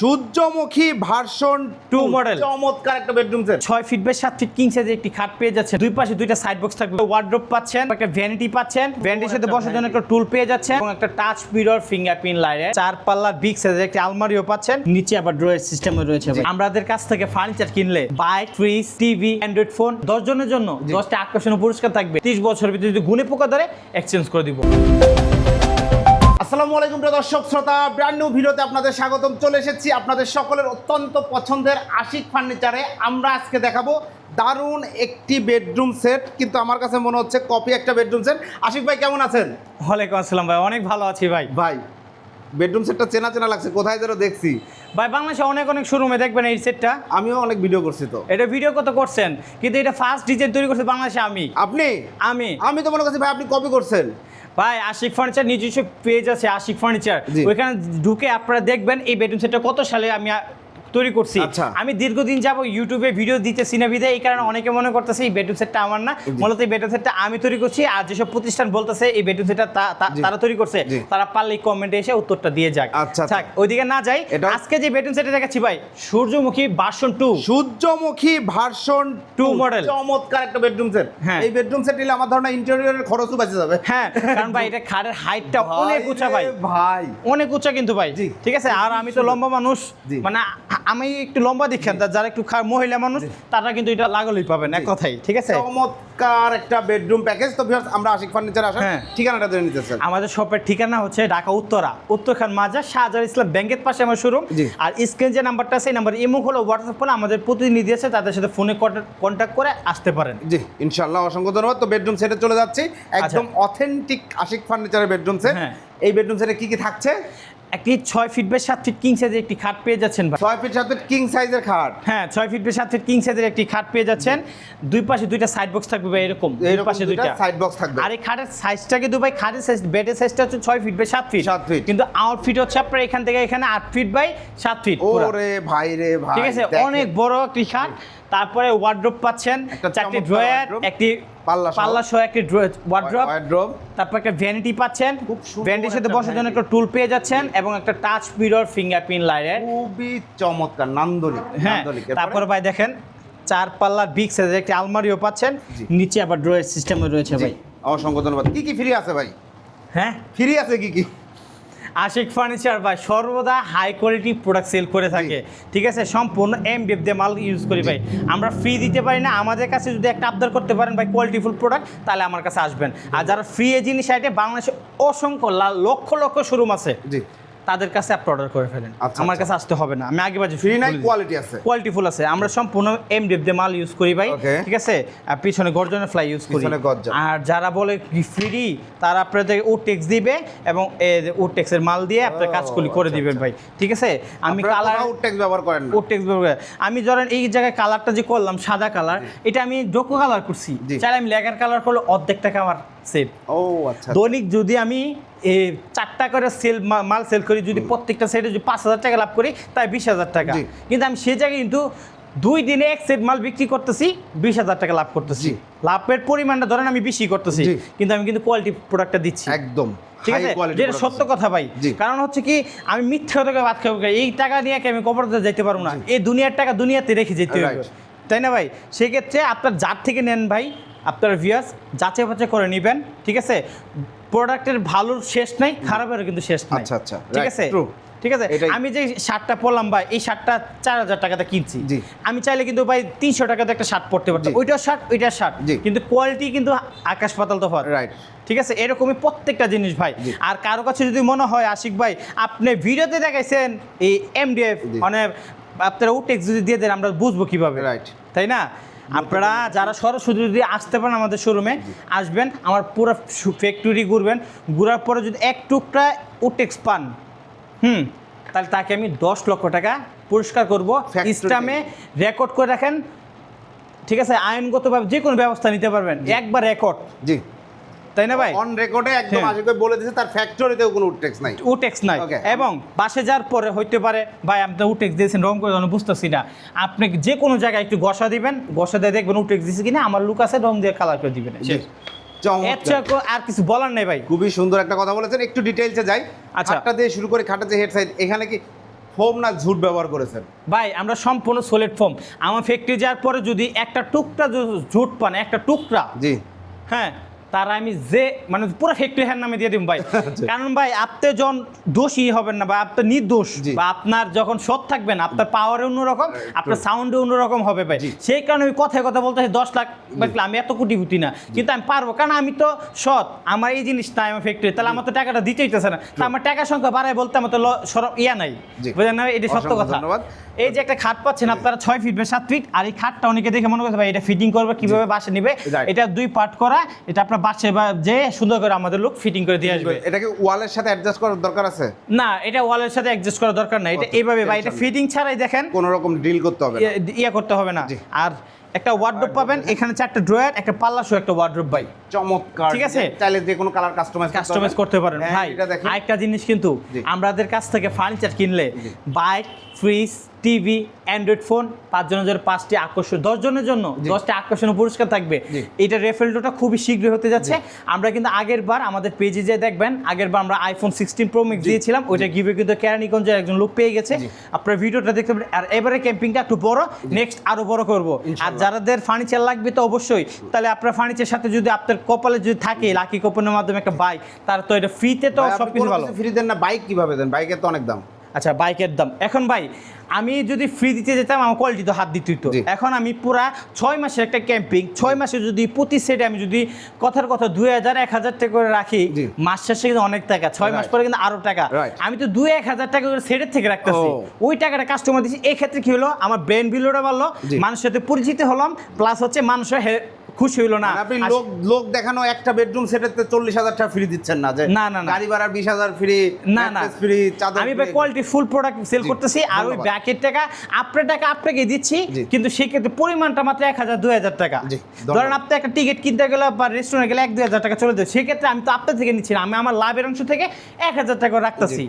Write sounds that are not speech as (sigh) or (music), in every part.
সূর্যমুখী version Two model। চমৎকার একটা বেডরুম সেট ছয় ফিট বাই সাত ফিট কিং সাইজের একটি খাট পেয়ে যাচ্ছে দুই পাশে দুইটা সাইড বক্স থাকবে। ওয়ার্ড্রোপ পাচ্ছেন একটা ভ্যানিটি পাচ্ছেন। ভ্যানিটির সাথে বসার জন্য একটা টুল পেয়ে যাচ্ছেন এবং একটা টাচ মিরর ফিঙ্গারপ্রিন্ট লাইনে চার পাল্লা বিগ সাইজের একটা আলমারিও পাচ্ছেন। নিচে আবার ড্রয়ের সিস্টেম রয়েছে আমাদের কাছ থেকে ফার্নিচার কিনলে bike fridge TV Android phone দশ জনের জন্য দশটা আকর্ষণীয় পুরস্কার থাকবে। ত্রিশ বছরের ভিতরে যদি গুণে পোকা ধরে এক্সচেঞ্জ করে দিব। আসসালামু আলাইকুম প্রিয় দর্শক শ্রোতা ব্র্যান্ড নিউ ভিডিওতে আপনাদের স্বাগতম। চলে এসেছি আপনাদের সকলের অত্যন্ত পছন্দের আশিক ফার্নিচারে। আমরা আজকে দেখাবো দারুণ একটি বেডরুম সেট কিন্তু আমার কাছে মনে হচ্ছে কপি একটা বেডরুম সেট আশিক ভাই কেমন আছেন? ওয়ালাইকুম আসসালাম ভাই অনেক ভালো আছি ভাই। ভাই বেডরুম সেটটা চেনা চেনা লাগছে কোথায় যেন দেখছি। ভাই বাংলাদেশে অনেক অনেক শোরুমে দেখবেন এই সেটটা আমিও অনেক ভিডিও করছি তো। এটা ভিডিও কত করছেন? কিন্তু এটা ফার্স্ট ডিজাইন তৈরি করছে বাংলাদেশে আমি। আপনি? আমি। আমি তো মনে করছি ভাই আপনি কপি করছেন। ভাই আশিক ফার্নিচার নিজস্ব পেজ আছে আশিক ফার্নিচার ওখানে ওইখানে ঢুকে আপনারা দেখবেন এই বেডরুম সেটটা কত সালে আমি তৈরি করছি। আচ্ছা। আমি দীর্ঘদিন যাব ইউটিউবে ভিডিও দিতেছি না এই কারণে অনেকে মনে করতেছে এই বেডরুম সেটটা আমার না। মূলত এই বেডরুম সেটটা আমি তৈরি করছি আর যেসব প্রতিষ্ঠান বলতেছে এই বেডরুম সেটটা। তারা তৈরি করছে তারা পারলে কমেন্টে এসে উত্তরটা দিয়ে যাক। আচ্ছা, আচ্ছা। থাক ওইদিকে না যাই আজকে যে বেডরুম সেটটা দেখাচ্ছি ভাই Suryamukhi version two Suryamukhi version Two model চমৎকার একটা বেডরুম সেট হ্যাঁ। এই বেডরুম সেট নিলে আমার ধারণা ইন্টেরিয়রের খরচও বেঁচে যাবে। হ্যাঁ কারণ ভাই এটা খাটের হাইটটা অনেক উঁচা ভাই। ভাই। অনেক উঁচা কিন্তু ভাই। ঠিক আছে? আর আমি তো লম্বা মানুষ মানে আমি একটু লম্বা দেখেন যারা একটু মহিলা মানুষ তারা কিন্তু এটা লাগালেই পাবেন এক কথাই ঠিক আছে? চমৎকার একটা বেডরুম প্যাকেজ তো ভিউয়ার্স আমরা আশিক ফার্নিচার আসা হ্যাঁ। ঠিকানাটা জেনে নিতে চাই। আমাদের শপের ঠিকানা হচ্ছে ঢাকা উত্তরা উত্তরখান মাজার শাহজাহান ইসলাম ব্যাংকের পাশে আমার শোরুম আর স্ক্রিন যে নাম্বারটা আছে এই নাম্বার ইমো হলো হোয়াটসঅ্যাপ হলো আমাদের প্রতিনিধি আছে তাদের সাথে ফোনে কন্ট্যাক্ট করে আসতে পারেন। জি ইনশাআল্লাহ অসংখ্য ধন্যবাদ। তো বেডরুম সেটে চলে যাচ্ছি। একদম অথেন্টিক আশিক ফার্নিচারের বেডরুম সেট হ্যাঁ। এই বেডরুম সেটে কি কি থাকছে? একটি ছয় ফিট বাই সাত ফিট কিং সাইজের একটি খাট পেয়ে যাচ্ছেন ভাই। ছয় ফিট সাথে কিং সাইজের খাট? হ্যাঁ ছয় ফিট বাই সাত ফিট কিং সাইজের একটি খাট পেয়ে যাচ্ছেন। দুই পাশে দুইটা সাইড বক্স থাকবে ভাই এরকম। দুই পাশে দুইটা সাইড বক্স থাকবে। আর এই খাটের সাইজটা কিন্তু ভাই খাটের সাইজ বেডের সাইজটা হচ্ছে ছয় ফিট বাই সাত ফিট সাত feet। কিন্তু আউট ফিট হচ্ছে আপনার এখান থেকে এখানে আট ফিট বাই সাত ফিট ওরে ভাই রে ভাই ঠিক আছে? অনেক বড় একটি খাট। তারপরে ওয়ার্ড্রপ পাচ্ছেন। চারটি ড্রয়ার একটি পাল্লা পাল্লা সহ একটি ওয়ার্ড্রপ ওয়ার্ড্রপ তারপর একটা ভ্যানিটি পাচ্ছেন। খুব ভ্যানিটির সাথে বসার জন্য একটা টুল পেয়ে যাচ্ছেন এবং একটা টাচ মিরর ফিঙ্গারপ্রিন্ট লাইনের খুবই চমৎকার নান্দনিক হ্যাঁ তারপর ভাই দেখেন চার পাল্লার বিগ সাইজের একটি আলমারিও পাচ্ছেন। নিচে আবার ড্রয়ের সিস্টেম রয়েছে ভাই। অসংখ্য ধন্যবাদ। কি কি ফ্রি আছে ভাই? হ্যাঁ? ফ্রি আছে কি কি? আশিক ফার্নিচার ভাই সর্বদা হাই কোয়ালিটি প্রোডাক্ট সেল করে থাকে। ঠিক আছে? সম্পূর্ণ এম ডিএফ দিয়ে মাল ইউজ করি ভাই। আমরা ফ্রি দিতে পারি না। আমাদের কাছে যদি একটা আবদার করতে পারেন ভাই কোয়ালিটিফুল প্রোডাক্ট তাহলে আমার কাছে আসবেন। আর যারা ফ্রি এ জিনিস আইটে বাংলাদেশে অসংখ্য লা- লক্ষ লক্ষ শোরুম আছে। জি। তাদের কাছে আপনি অর্ডার করে ফেলেন। আচ্ছা, আমার আচ্ছা। কাছে আসতে হবে না। আমি আগে বাজে ফ্রি নাই? কোয়ালিটি আছে? কোয়ালিটিফুল আছে। আমরা সম্পূর্ণ এম ডিএফ দিয়ে মাল ইউজ করি ভাই। ঠিক আছে? আর পিছনে গর্জনের ফ্লাই ইউজ করি। আর যারা বলে ফ্রি তারা আপনাদের ও টেক্স দিবে এবং ও ট্যাক্সের মাল দিয়ে আপনার কাজগুলি করে আচ্ছা, দিবেন ভাই। ঠিক আছে? আমি কালার ও টেক্স ব্যবহার করেন না। ও ট্যাক্স আমি ধরেন এই জায়গায় কালারটা যে করলাম সাদা কালার এটা আমি ডোকো কালার করছি। চাইলে আমি লেগার কালার করলে অর্ধেক টাকা আমার সেভ ও আচ্ছা দৈনিক যদি আমি চারটা করে সেল মাল সেল করি যদি প্রত্যেকটা সেটে যদি পাঁচ হাজার টাকা লাভ করি তাই বিশ হাজার টাকা। কিন্তু আমি সে জায়গায় কিন্তু দুই দিনে এক সেট মাল বিক্রি করতেছি বিশ হাজার টাকা লাভ করতেছি। লাভের পরিমাণটা ধরেন আমি বেশি করতেছি কিন্তু আমি কিন্তু কোয়ালিটি প্রোডাক্টটা দিচ্ছি। একদম। ঠিক আছে? যেটা সত্য কথা ভাই। কারণ হচ্ছে কি আমি মিথ্যা থেকে ভাত খাব এই টাকা নিয়ে কি আমি কবরতে যাইতে পারব না? এই দুনিয়ার টাকা দুনিয়াতে রেখে যেতে হবে। তাই না ভাই? সেক্ষেত্রে আপনার যার থেকে নেন ভাই আপনার ভিয়াস যাচাই বাছাই করে নেবেন ঠিক আছে? প্রোডাক্টের ভালোর শেষ নাই খারাপেরও কিন্তু শেষ নাই। আচ্ছা, আচ্ছা। ঠিক আছে. ঠিক আছে? আমি যে শার্টটা পরলাম ভাই এই শার্টটা চার হাজার টাকাতে কিনছি। আমি চাইলে কিন্তু ভাই তিনশো টাকাতে একটা শার্ট পরতে পারতাম। ওইটার শার্ট ওইটার শার্ট। কিন্তু কোয়ালিটি কিন্তু আকাশ পাতাল তফাৎ। রাইট ঠিক আছে? এরকমই প্রত্যেকটা জিনিস ভাই। আর কারও কাছে যদি মনে হয় আশিক ভাই আপনি ভিডিওতে দেখাইছেন এই এমডিএফ। মানে আপনারা উটেক্স যদি দিয়ে দেন আমরা বুঝব কীভাবে। রাইট তাই না? আপনারা যারা সরাসরি যদি আসতে পারেন আমাদের শোরুমে আসবেন আমার পুরো ফ্যাক্টরি ঘুরবেন ঘুরার পরে যদি এক টুকরা উটেক্স পান হুম তাহলে তাকে আমি দশ লক্ষ টাকা পুরস্কার করব। ইস্টামে রেকর্ড করে রাখেন ঠিক আছে আইনগতভাবে যে কোনো ব্যবস্থা নিতে পারবেন একবার রেকর্ড জি। তাই না ভাই? অন রেকর্ডে একদম হ্যাঁ। আশিক ভাই বলে দিয়েছে তার ফ্যাক্টরিতেও কোনো ট্যাক্স নাই। উটেক্স নাই. এবং বাসে যাওয়ার পরে হইতে পারে ভাই আপনি উটেক্স দিয়েছেন রং করে বুঝতেছি না। আপনি যে কোনো জায়গায় একটু গসা দিবেন গসা দিয়ে দেখবেন উটেক্স দিয়েছে কিনা আমার লুক আছে রং দিয়ে কালার করে দিবেন। আর কিছু বলার নেই ভাই। খুবই সুন্দর একটা কথা বলেছেন একটু ডিটেইলসে যাই। আচ্ছা। দিয়ে শুরু করে খাটের যে হেড সাইড এখানে কি ফোম না ঝুট ব্যবহার করেছেন? ভাই আমরা সম্পূর্ণ সলিড ফর্ম আমার ফ্যাক্টরি যাওয়ার পরে যদি একটা টুকরা ঝুট পান একটা টুকরা জি। হ্যাঁ তারা আমি যে মানে পুরো ফ্যাক্টরি হ্যান্ড নামে দিয়ে দিব ভাই। (laughs) আচ্ছা। কারণ ভাই আপনি যখন দোষী হবেন না বা আপনি নির্দোষ বা আপনার যখন সৎ থাকবেন আপনার পাওয়ারে অন্যরকম আপনার সাউন্ডে অন্যরকম হবে ভাই। সেই কারণে আমি কথায় কথা বলতে দশ লাখ আমি এত কোটিপতি না। কিন্তু আমি পারব। কারণ আমি তো সৎ। আমার এই জিনিসটা আমার ফ্যাক্টরি তাহলে আমার তো টাকাটা দিতে হইতেছে না। তা আমার টাকার সংখ্যা বাড়ায় বলতে আমার তো ইয়া নাই। বুঝলেন না এটা সত্য কথা। এই যে একটা খাট পাচ্ছেন আপনারা ছয় ফিট বা সাত ফিট আর এই খাটটা অনেকে দেখে মনে করছে ভাই এটা ফিটিং করবে কীভাবে বাসে নিবে. এটা দুই পার্ট করা। এটা আপনার বাসে বা যে সুন্দর করে আমাদের লোক ফিটিং করে দিয়ে আসবে। এটাকে ওয়ালের সাথে অ্যাডজাস্ট করার দরকার আছে? না এটা ওয়ালের সাথে অ্যাডজাস্ট করা দরকার না এটা এইভাবে ভাই এটা ফিটিং ছাড়াই দেখেন কোনো রকম ডিল করতে হবে ইয়ে- ইয়ে করতে হবে না। আর একটা ওয়ার্ডরোব পাবেন এখানে চারটে ড্রয়ার একটা পাল্লা সহ একটা ওয়ার্ডরোব ভাই। চমৎকার। ঠিক আছে? চাইলে যে কোনো কালার কাস্টমাইজ কাস্টমাইজ করতে পারেন। হ্যাঁ, ভাই আরেকটা জিনিস কিন্তু আমাদের কাছ থেকে ফার্নিচার কিনলে bike fridge TV Android phone পাঁচজনের জন্য পাঁচটি আকর্ষণ দশজনের জন্য দশটি আকর্ষণীয় পুরস্কার থাকবে। এটা রেফেলটোটা খুবই শীঘ্রই হতে যাচ্ছে। আমরা কিন্তু আগের বার আমাদের পেজে যে দেখবেন আগের বার আমরা আইফোন সিক্সটিন প্রো ম্যাক্স দিয়েছিলাম ওইটা গিভে কিন্তু কেরানীগঞ্জের একজন লোক পেয়ে গেছে। আপনার ভিডিওটা দেখতে পারেন। আর এবারে ক্যাম্পিংটা একটু বড় নেক্সট আরও বড় করব। আর। যাদের ফার্নিচার লাগবে তো অবশ্যই তাহলে আপনার ফার্নিচার সাথে যদি আপনার কপালে যদি থাকে লাকি কোপনের মাধ্যমে একটা বাইক তার তো এটা ফ্রিতে তো সব কিছু ভালো। ফ্রি দেন না বাইক কীভাবে দেন? বাইকের তো অনেক দাম। আচ্ছা বাইকের দাম। এখন ভাই আমি যদি ফ্রি দিতে যেতাম আমার কোয়ালিটি তো হাত দিতে হতো এখন আমি পুরা ছয় মাসের একটা ক্যাম্পিং ছয় মাসে যদি প্রতি সেটে আমি যদি কথার কথা দুই হাজার এক হাজার টাকা করে রাখি। মাস শেষে কিন্তু অনেক টাকা ছয় মাস পরে কিন্তু আরও টাকা. আমি তো দুই এক হাজার টাকা করে সেটের থেকে রাখতেছি। ওই টাকাটা কাস্টমার দিচ্ছি এক্ষেত্রে ক্ষেত্রে কি হলো আমার ব্রেন বিলোটা বাড়লো। মানুষের সাথে পরিচিত হলাম প্লাস হচ্ছে মানুষের খুশি হইল না। মানে আপনি লোক লোক দেখানো একটা বেডরুম সেটেতে চল্লিশ হাজার টাকা ফ্রি দিচ্ছেন না যে না, না। গাড়ি ভাড়া বিশ হাজার ফ্রি না না। ফ্রি চাদর আমি কোয়ালিটি ফুল প্রোডাক্ট সেল করতেছি আর ওই ব্যাকের টাকা আপনার টাকা আপনাকে দিচ্ছি। কিন্তু সেক্ষেত্রে পরিমাণটা মাত্র এক হাজার দুই হাজার টাকা। ধরেন আপনি একটা টিকিট কিনতে গেলে বা রেস্টুরেন্টে গেলে এক দুই হাজার টাকা চলে যায়। সেক্ষেত্রে আমি তো আপনার থেকে নিচ্ছি না আমি আমার লাভের অংশ থেকে এক হাজার টাকা রাখতেছি।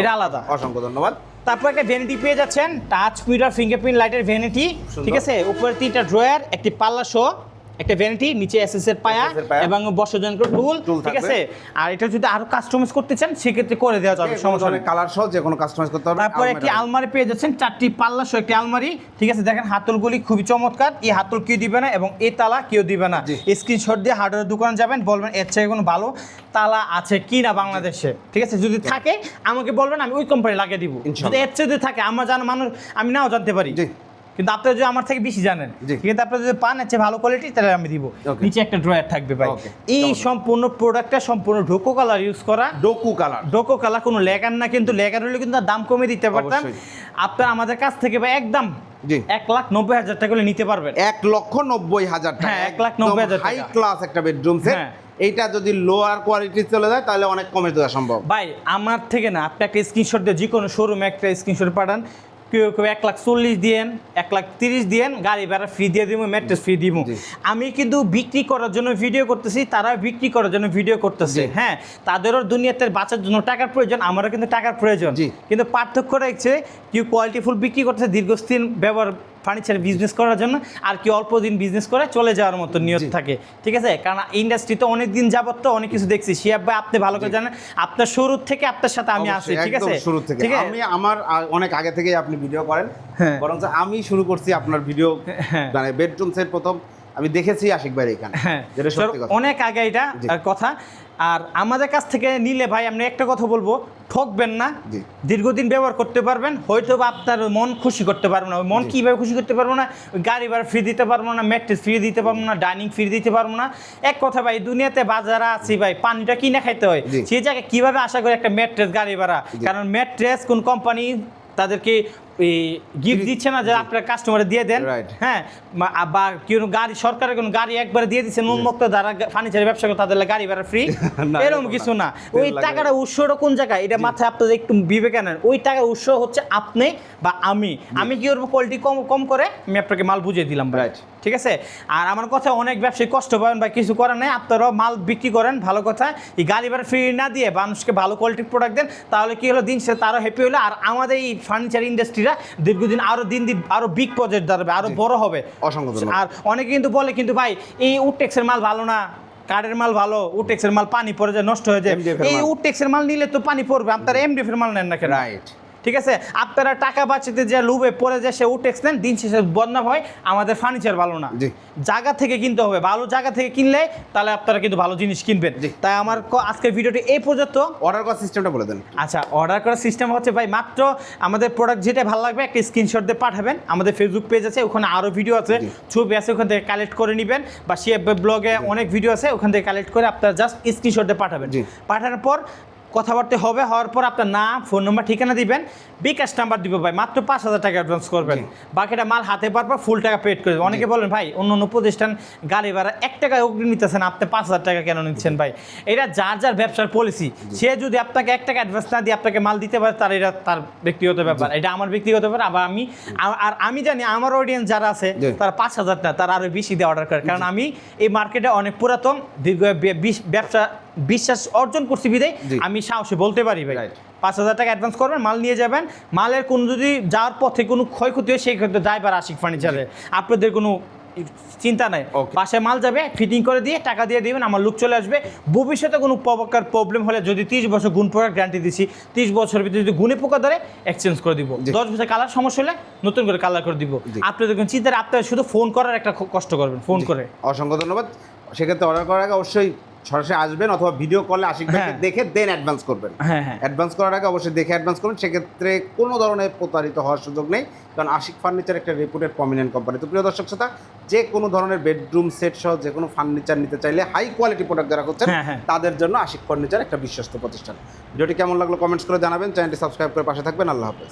এটা আলাদা। অসংখ্য ধন্যবাদ। তারপর একটা ভ্যানিটি পেয়ে যাচ্ছেন টাচ মিটার ফিঙ্গারপ্রিন্ট লাইটের ভ্যানিটি ঠিক আছে? উপরে তিনটা ড্রয়ার একটি পাল্লা শো একটা ভ্যানিটি নিচে এসএস এর পায়া এর পায়া। এবং বসার জন্য টুল ঠিক আছে? আর এটা যদি আরও কাস্টমাইজ করতে চান সেক্ষেত্রে করে দেওয়া যাবে সমস্যা নেই। কালার সহ যে কোনো কাস্টমাইজ করতে হবে তারপর একটি আলমারি পেয়ে যাচ্ছেন চারটি পাল্লা সহ একটি আলমারি ঠিক আছে? দেখেন হাতলগুলি খুবই চমৎকার। এই হাতল কেউ দিবে না এবং এই তালা কেউ দিবে না। স্ক্রিনশট দিয়ে হার্ডওয়্যার দোকানে যাবেন বলবেন এর চেয়ে কোনো ভালো তালা আছে কি না বাংলাদেশে? ঠিক আছে? যদি থাকে আমাকে বলবেন আমি ওই কোম্পানি লাগিয়ে দিব। যদি এর চেয়ে যদি থাকে আমার জানা মানুষ আমি নাও জানতে পারি। কিন্তু আপনি যদি আমার থেকে বেশি জানেন। কিন্তু আপনি যদি পান আছে ভালো কোয়ালিটি তাহলে আমি দিব. নিচে একটা ড্রয়ার থাকবে ভাই। এই সম্পূর্ণ প্রোডাক্টটা সম্পূর্ণ ঢোকো কালার ইউজ করা। ডোকু কালার ডোকো কালার কোনো লেগার না কিন্তু লেগার হলে কিন্তু দাম কমে দিতে পারতাম। আপনার আমাদের কাছ থেকে ভাই একদম। এক লাখ নব্বই হাজার টাকা নিতে পারবেন। এক লক্ষ নব্বই হাজার টাকা। হ্যাঁ, এক লাখ নব্বই হাজার হাই ক্লাস একটা বেডরুম সেট। এইটা যদি লোয়ার কোয়ালিটি চলে যায় তাহলে অনেক কমে দেওয়া সম্ভব। ভাই আমার থেকে না আপনি একটা স্ক্রিনশট দিয়ে যে কোনো শোরুমে একটা স্ক্রিনশট পাঠান। কেউ কেউ এক লাখ চল্লিশ দিয়েন এক লাখ তিরিশ দিয়েন গাড়ি ভাড়া ফ্রি দিয়ে দিব ম্যাট্রেস ফ্রি দিব আমি কিন্তু বিক্রি করার জন্য ভিডিও করতেছি তারা বিক্রি করার জন্য ভিডিও করতেছে। হ্যাঁ তাদেরও দুনিয়াতে বাঁচার জন্য টাকার প্রয়োজন আমারও কিন্তু টাকার প্রয়োজন। কিন্তু পার্থক্য রয়েছে কেউ কোয়ালিটি ফুল বিক্রি করতেছে দীর্ঘদিন ব্যবহার ফার্নিচার বিজনেস করার জন্য আর কি অল্প দিন বিজনেস করে চলে যাওয়ার মতো নিয়ত থাকে ঠিক আছে? কারণ ইন্ডাস্ট্রিতে অনেক দিন যাবত তো অনেক কিছু দেখছি। শিয়াব ভাই আপনি ভালো করে জানেন আপনার শুরুর থেকে আপনার সাথে আমি আছি ঠিক আছে? শুরু থেকে। আমি আমার অনেক আগে থেকেই আপনি ভিডিও করেন। হ্যাঁ। বরং আমি শুরু করছি আপনার ভিডিও হ্যাঁ। মানে বেডরুম সেট প্রথম। আমি দেখেছি আশিক ভাই এখানে হ্যাঁ অনেক আগে এটা কথা। আর আমাদের কাছ থেকে নিলে ভাই আমি একটা কথা বলব ঠকবেন না। দীর্ঘদিন ব্যবহার করতে পারবেন হয়তো বা আপনার মন খুশি করতে পারব না। মন কীভাবে খুশি করতে পারব না গাড়ি ভাড়া ফ্রি দিতে পারব না ম্যাট্রেস ফ্রি দিতে পারব না ডাইনিং ফ্রি দিতে পারব না। এক কথা ভাই দুনিয়াতে বাজারে আছি ভাই পানিটা কিনে খাইতে হয়। সেই জায়গায় কীভাবে আশা করি একটা ম্যাট্রেস গাড়ি ভাড়া? কারণ ম্যাট্রেস কোন কোম্পানি তাদেরকে গিফট দিচ্ছে না যে আপনার কাস্টমারে দিয়ে দেন. হ্যাঁ বা- কোনো গাড়ি সরকারের কোনো গাড়ি একবারে দিয়ে দিচ্ছে উন্মুক্ত যারা ফার্নিচারের ব্যবসা করে তাদের গাড়ি ভাড়া ফ্রি (laughs) এরকম কিছু না। ওই টাকাটা উৎসটা কোন জায়গায়? এটা মাথায় আপনাদের একটু বিবেক আনেন। ওই টাকার উৎস হচ্ছে আপনি বা আমি। আমি কি করব কোয়ালিটি কম কম করে? আমি আপনাকে মাল বুঝিয়ে দিলাম Right. ঠিক আছে? আর আমার কথা অনেক ব্যবসায়ী কষ্ট পাবেন বা কিছু করার নেই। আপনারাও মাল বিক্রি করেন ভালো কথা। এই গাড়ি ভাড়া ফ্রি না দিয়ে মানুষকে ভালো কোয়ালিটির প্রোডাক্ট দেন তাহলে কি হলো? দিন সে তারও হ্যাপি হলো। আর আমাদের এই ফার্নিচার ইন্ডাস্ট্রিটা দীর্ঘদিন আরও দিন দিন আরও বিগ প্রজেক্ট দাঁড়াবে আরও বড় হবে। অসংখ্য আর অনেকে কিন্তু বলে কিন্তু ভাই এই উটেক্সের মাল ভালো না কাঠের মাল ভালো উটেক্সের মাল পানি পড়ে যায় নষ্ট হয়ে যায়। এই। উটেক্সের মাল নিলে তো পানি পড়বে আপনার এমডিএফ এর মাল নেন না কেন? রাইট ঠিক আছে? আপনারা টাকা বাঁচাতে যে লুবে পরে যে সে উঠেক্স নেন দিন শেষে বদনাম হয় আমাদের ফার্নিচার ভালো না। জায়গা থেকে কিনতে হবে। ভালো জায়গা থেকে কিনলে তাহলে আপনারা কিন্তু ভালো জিনিস কিনবেন। তাই আমার আজকের ভিডিওটি এই পর্যন্ত। অর্ডার করার সিস্টেমটা বলে দেন। আচ্ছা অর্ডার করার সিস্টেম হচ্ছে ভাই মাত্র আমাদের প্রোডাক্ট যেটা ভালো লাগবে একটা স্ক্রিনশট দিয়ে পাঠাবেন। আমাদের ফেসবুক পেজ আছে ওখানে আরও ভিডিও আছে। ছবি আছে ওখান থেকে কালেক্ট করে নেবেন। বা সে ব্লগে অনেক ভিডিও আছে ওখান থেকে কালেক্ট করে আপনারা জাস্ট স্ক্রিনশট দিয়ে পাঠাবেন। পাঠানোর পর কথাবার্তা হবে হওয়ার পর আপনার নাম ফোন নাম্বার ঠিকানা দিবেন। বিকাশ নাম্বার দিব ভাই মাত্র পাঁচ হাজার টাকা অ্যাডভান্স করবেন। বাকিটা মাল হাতে পাওয়ার পারপর ফুল টাকা পেড করে অনেকে বলেন ভাই অন্য অন্য প্রতিষ্ঠান গাড়ি ভাড়া এক টাকা অগ্রিম নিতেছেন আপনি পাঁচ হাজার টাকা কেন নিচ্ছেন ভাই? এটা যার যার ব্যবসার পলিসি সে যদি আপনাকে এক টাকা অ্যাডভান্স না দিয়ে আপনাকে মাল দিতে পারে তার এটা তার ব্যক্তিগত ব্যাপার। এটা আমার ব্যক্তিগত ব্যাপার আবার আমি আর আমি জানি আমার অডিয়েন্স যারা আছে তারা পাঁচ হাজার না তারা আরও বেশি দিয়ে অর্ডার করে। কারণ আমি এই মার্কেটে অনেক পুরাতন দীর্ঘ ব্যবসা বিশ্বাস অর্জন করছি বিদায়। আমি সাহসে বলতে পারি ভাই। পাঁচ হাজার টাকা অ্যাডভান্স করবেন মাল নিয়ে যাবেন। মালের কোনো যদি যাওয়ার পথে কোনো ক্ষয়ক্ষতি হয় সেই ক্ষেত্রে ড্রাইভার আশিক ফার্নিচারে আপনাদের কোনো চিন্তা নাই. পাশে মাল যাবে ফিটিং করে দিয়ে টাকা দিয়ে দিবেন আমার লুক চলে আসবে। ভবিষ্যতে কোনো প্রকার প্রবলেম হলে যদি তিরিশ বছর গুণ পোকার গ্যারান্টি দিছি তিরিশ বছরের ভিতরে যদি গুণে পোকা ধরে এক্সচেঞ্জ করে দিব। দশ বছর কালার সমস্যা হলে নতুন করে কালার করে দিব। আপনাদের কোনো চিন্তা আপনারা শুধু ফোন করার একটা কষ্ট করবেন ফোন করে। অসংখ্য ধন্যবাদ। সেক্ষেত্রে অর্ডার করার আগে অবশ্যই সরাসরি আসবেন অথবা ভিডিও কলে আশিক ভাইকে হ্যাঁ। দেখে দেন অ্যাডভান্স করবেন। হ্যাঁ হ্যাঁ। অ্যাডভান্স করার আগে অবশ্যই দেখে অ্যাডভান্স করুন সেক্ষেত্রে কোনো ধরনের প্রতারিত হওয়ার সুযোগ নেই। কারণ আশিক ফার্নিচার একটা রেপুটেড প্রমিনেন্ট কোম্পানি তো প্রিয় দর্শক শ্রোতা যে কোনো ধরনের বেডরুম সেট সহ যে কোনো ফার্নিচার নিতে চাইলে হাই কোয়ালিটি প্রোডাক্ট যারা করছেন হ্যাঁ, হ্যাঁ। তাদের জন্য আশিক ফার্নিচার একটা বিশ্বস্ত প্রতিষ্ঠান। ভিডিওটি কেমন লাগল কমেন্টস করে জানাবেন। চ্যানেলটি সাবস্ক্রাইব করে পাশে থাকবেন। আল্লাহ হাফেজ।